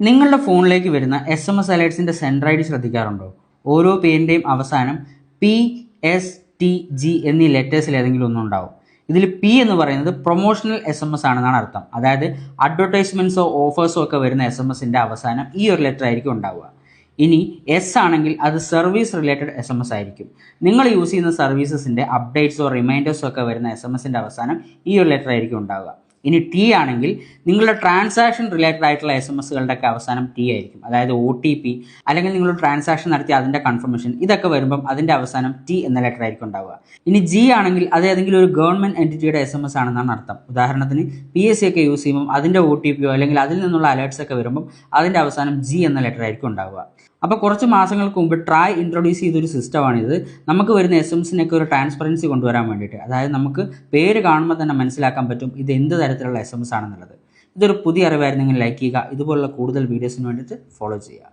നിങ്ങളുടെ ഫോണിലേക്ക് വരുന്ന എസ് എം എസ് അലേർട്സിന്റെ സെന്റർ ഐ ഡി ശ്രദ്ധിക്കാറുണ്ടോ? ഓരോ പേരിന്റെയും അവസാനം പി എസ് ടി ജി എന്നീ ലെറ്റേഴ്സിൽ ഏതെങ്കിലും ഒന്നും ഉണ്ടാവും. ഇതിൽ പി എന്ന് പറയുന്നത് പ്രൊമോഷണൽ എസ് എം എസ് ആണെന്നാണ് അർത്ഥം. അതായത് അഡ്വർടൈസ്മെന്റ്സോ ഓഫേഴ്സോ ഒക്കെ വരുന്ന എസ് എം എസിന്റെ അവസാനം ഈ ഒരു ലെറ്റർ ആയിരിക്കും ഉണ്ടാവുക. ഇനി എസ് ആണെങ്കിൽ അത് service related S M S ആയിരിക്കും. നിങ്ങൾ യൂസ് ചെയ്യുന്ന സർവീസസിന്റെ അപ്ഡേറ്റ്സോ റിമൈൻഡേഴ്സോ ഒക്കെ വരുന്ന എസ് എം എസിന്റെ അവസാനം ഈ ഒരു ലെറ്റർ ആയിരിക്കും ഉണ്ടാവുക. ഇനി ടി ആണെങ്കിൽ നിങ്ങളുടെ ട്രാൻസാക്ഷൻ റിലേറ്റഡ് ആയിട്ടുള്ള എസ് എം എസുകളുടെ ഒക്കെ അവസാനം ടി ആയിരിക്കും. അതായത് ഒ ടി പി അല്ലെങ്കിൽ നിങ്ങൾ ട്രാൻസാക്ഷൻ നടത്തി അതിന്റെ കൺഫർമേഷൻ ഇതൊക്കെ വരുമ്പം അതിന്റെ അവസാനം ടി എന്ന ലെറ്റർ ആയിരിക്കും ഉണ്ടാവുക. ഇനി ജി ആണെങ്കിൽ അത് ഏതെങ്കിലും ഒരു ഗവൺമെന്റ് എന്റിറ്റിയുടെ എസ് എം എസ് ആണെന്നാണ് അർത്ഥം. ഉദാഹരണത്തിന് പി എസ് സി ഒക്കെ യൂസ് ചെയ്യുമ്പോൾ അതിന്റെ ഒ ടി പിയോ അല്ലെങ്കിൽ അതിൽ നിന്നുള്ള അലേർട്സ് ഒക്കെ വരുമ്പം അതിന്റെ അവസാനം ജി എന്ന ലെറ്റർ ആയിരിക്കും ഉണ്ടാവുക. അപ്പോൾ കുറച്ച് മാസങ്ങൾക്ക് മുമ്പ് ട്രായ് ഇൻട്രൊഡ്യൂസ് ചെയ്തൊരു സിസ്റ്റമാണിത് നമുക്ക് വരുന്ന എസ് എംസിനൊക്കെ ഒരു ട്രാൻസ്പെറൻസി കൊണ്ടുവരാൻ വേണ്ടിയിട്ട്. അതായത് നമുക്ക് പേര് കാണുമ്പോൾ തന്നെ മനസ്സിലാക്കാൻ പറ്റും ഇത് എന്ത് തരത്തിലുള്ള എസ് എം എസ് ആണെന്നുള്ളത്. ഇതൊരു പുതിയ അറിവായിരുന്നെങ്കിൽ ലൈക്ക് ചെയ്യുക. ഇതുപോലുള്ള കൂടുതൽ വീഡിയോസിന് വേണ്ടിയിട്ട് ഫോളോ ചെയ്യുക.